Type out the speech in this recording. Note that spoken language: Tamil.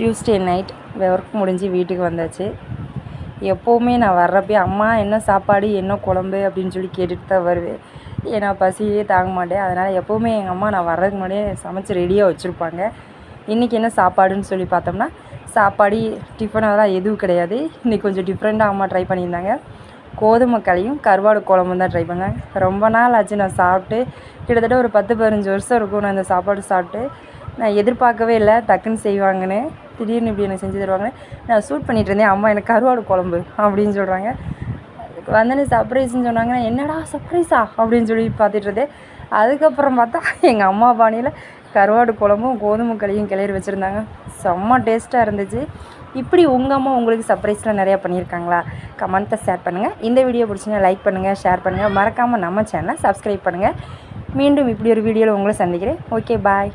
டியூஸ்டே நைட் ஒர்க் முடிஞ்சு வீட்டுக்கு வந்தாச்சு. எப்போவுமே நான் வர்றப்பே அம்மா என்ன சாப்பாடு என்ன குழம்பு? அப்படின்னு சொல்லி கேட்டுட்டு தான் வருவேன். ஏன்னா பசியே தாங்க மாட்டேன். அதனால் எப்போவுமே எங்கள் அம்மா நான் வர்றதுக்கு முன்னாடியே சமைச்சு ரெடியாக வச்சுருப்பாங்க. இன்றைக்கி என்ன சாப்பாடுன்னு சொல்லி பார்த்தோம்னா சாப்பாடு டிஃபன் அதெல்லாம் எதுவும் கிடையாது. இன்றைக்கி கொஞ்சம் டிஃப்ரெண்ட்டாக அம்மா ட்ரை பண்ணியிருந்தாங்க. கோதுமை களியும் கருவாடு குழம்பும் தான் ட்ரை பண்ணேன். ரொம்ப நாள் ஆச்சு நான் சாப்பிட்டு. கிட்டத்தட்ட ஒரு பத்து பதினஞ்சு வருஷம் இருக்கும் நான் இந்த சாப்பாடு சாப்பிட்டு. நான் எதிர்பார்க்கவே இல்லை. டக்குன்னு செய்வாங்கன்னு. திடீர்னு இப்படி எனக்கு செஞ்சு தருவாங்கன்னு. நான் சூட் பண்ணிகிட்டு இருந்தேன். அம்மா எனக்கு கருவாடு குழம்பு அப்படின்னு சொல்கிறாங்க வந்தோடனே சர்ப்ரைஸ்ன்னு சொன்னாங்கன்னா என்னடா சர்ப்ரைஸா அப்படின்னு சொல்லி பார்த்துட்டு இருந்தேன். அதுக்கப்புறம் பார்த்தா எங்கள் அம்மா பாணியில் கருவாடு குழம்பும் கோதுமை களியும் கிளறி வச்சுருந்தாங்க. செம்ம டேஸ்ட்டாக இருந்துச்சு. இப்படி உங்கள் அம்மா உங்களுக்கு சர்ப்ரைஸ்லாம் நிறையா பண்ணியிருக்காங்களா? கமெண்ட்டை ஷேர் பண்ணுங்கள் இந்த வீடியோ பிடிச்சிங்கன்னா லைக் பண்ணுங்கள் ஷேர் பண்ணுங்கள் மறக்காமல் நம்ம சேனலை சப்ஸ்கிரைப் பண்ணுங்கள் மீண்டும் இப்படி ஒரு வீடியோவில் உங்களை சந்திக்கிறேன். Okay bye